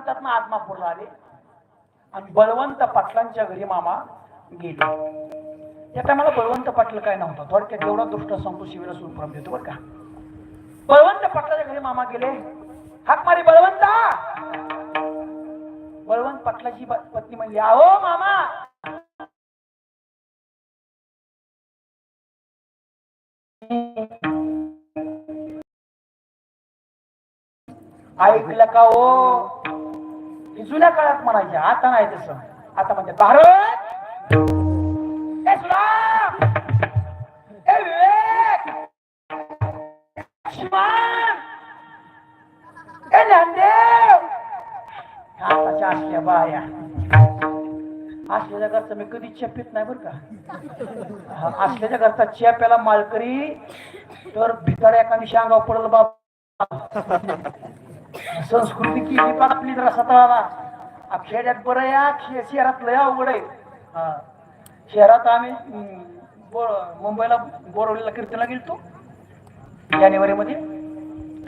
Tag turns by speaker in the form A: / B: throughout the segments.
A: प्रांतात आदमापूरला आले. आणि बळवंत पाटलांच्या घरी मामा गेले. त्या टायमाला बळवंत पाटील काय नव्हतं. थोडक्यात एवढा दृष्ट सांगतो शिवीला सुप्रम देतो बरं का. बळवंत पाटलाच्या घरी मामा गेले. हाक मारी बळवंता! बळवंत पाटलाची पत्नी म्हणली आहो मामा! ऐकलं का हो? जुन्या काळात म्हणायचे आता नाही तसं. आता म्हणजे भारत! ए सुदाम! ए विवेक! लक्ष्मण! ए ज्ञानदेव आताच्या असल्या बाया. असल्याच्या घरचा मी कधी चेपीत नाही बरं का. असल्याच्या घरचा चेप्याला मालकरी तर भिताड एका दिवशी अंगावर पडल बाप संस्कृती केली पण आपली जरा खेड्यात बरं या शहरात लय अवघड आहे. हा. शहरात आम्ही मुंबईला बोरवलीला कीर्तनला गेलतो. जानेवारी मध्ये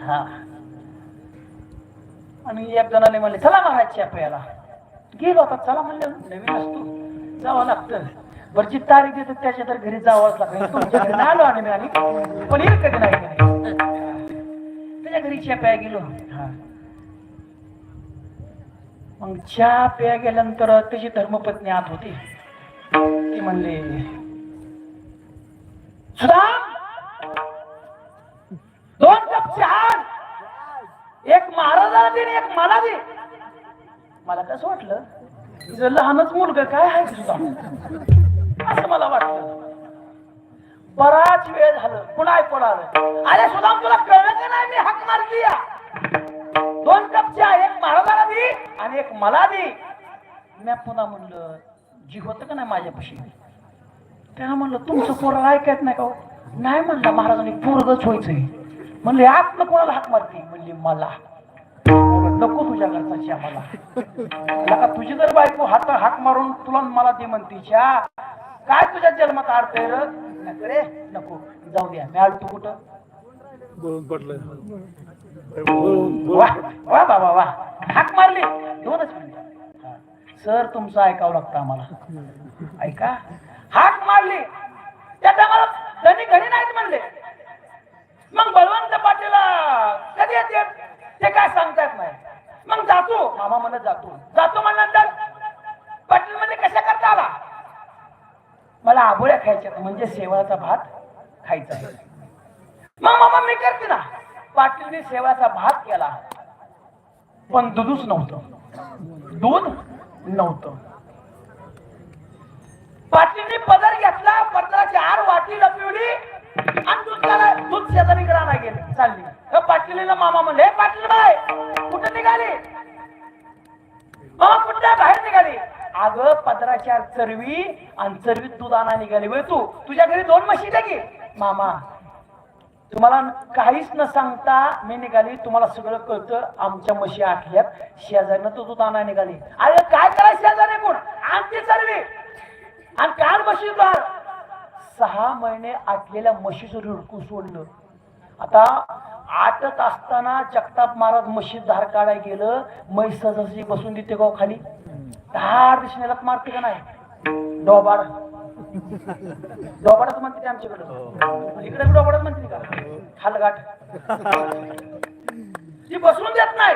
A: हा. आणि एक जणाने म्हणले चला मारायची आपल्याला गेलो आता चला म्हणले नवीन असतो. जावं लागतं. बरं जी तारीख देतो त्याच्या तर घरी जावंच लागतं. तुमच्या घरी आलो आणि मी आणि पण येईल कधी नाही त्याच्या घरी चहा गेलो. हा. मग चहा प्या गेल्यानंतर त्याची धर्मपत्नी आत होती. ती म्हणले सुधा दोन कप चहा एक महाराजाला दे एक मला दे. मला कसं वाटलं? तिचं लहानच मुलगा काय आहे सुद्धा असं मला वाटलं. बराच वेळ झालं. पुन्हा ऐकून आलं अरे सुद्धा तुला कळलं की नाही मी हाक मारली या दोन कप चहा एक महाराजाला दे आणि एक मला दे. मी पुन्हा म्हणलं जी होतं का नाही माझ्यापाशी? त्यानं म्हणलं तुमचं पोरं ऐकायत नाही का हो? नाही म्हणलं महाराजांनी पोरगच व्हायचंय. म्हणले आपलं कोणाला हात मारते? म्हणली मला. नको तुझ्या घरचा मला. तुझी जर बायको हात हाक मारून तुला मला दे म्हणते काय तुझ्या जन्मात अर्थ नको रे नको. जाऊ द्या मी तू कुठं?
B: बोलून पडलं
A: वा वा बाबा वा. हाक मारली. दोनच मिनिट. सर तुमचं ऐकावं लागतं आम्हाला. ऐका. हाक मारली. त्या टायमाला त्यांनी घरी नाहीत म्हणले. मग बळवंत पाटील कधी येते ते काय सांगता येत नाही. मग जातो. मामा म्हणत जातो. जातो म्हणल्यानंतर पाटील म्हणजे कशा करता आला? मला आबोळ्या खायच्या म्हणजे शेवळाचा भात खायचा आहे. मग मामा मी करते ना. पाटीलने सेवाचा भात केला. पण दूधच नव्हतं. दूध नव्हतं. पाटीलने पदर घेतला पदराची आर वाटी लपवली आणि दूध दूध शेजारी करायला गेले चालली. हे मामा म्हणले पाटील बाय कुठे निघाली? मामा कुठल्या बाहेर निघाली. अगं पदराच्या चरवी आणि चरवीत दूध आणा निघाली वय तू. तुझ्या घरी दोन म्हशी की? मामा तुम्हाला काहीच न सांगता मी निघाली तुम्हाला सगळं कळतं. आमच्या म्हशी आखल्यात शेजारीनं तो तू आणा निघाली. अरे काय करायचं शेजारी कोण? आमची सर्वे आणि काल मशी सहा महिने आटलेल्या म्हशीचं रुडकू सोडलं. आता आटत असताना जगताप महाराज मशीद धार काढाय गेलं. मै जशी बसून देते गाव खाली. धार दिसण्याला मारते का नाही? डोबाड. डोबाडच म्हणते ते आमच्याकडे इकडे बी डोबाडच म्हणते का? हलगाट ती बसून देत नाही.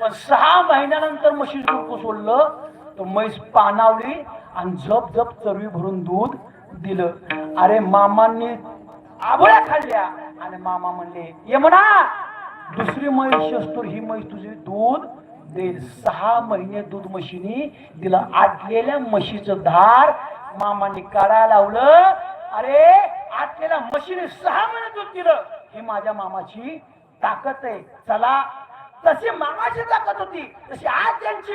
A: पण सहा महिन्यानंतर म्हशी दूध सोडलं तर म्हैस पानावली आणि झप झप चरवी भरून दूध दिलं. अरे मामांनी आबोळ्या खाल्ल्या. आणि मामा म्हणले ये म्हणा दुसरी म्हैस असतो ही म्हैस तुझी दूध देईल. सहा महिने दूध म्हशीनी दिलं. आटलेल्या म्हशीचं धार मामांनी काढायला लावलं. अरे आटलेल्या मशीन सहा महिने दूध दिलं ही माझ्या मामाची ताकद आहे. चला तशी मामाची ताकद होती. तशी आज त्यांची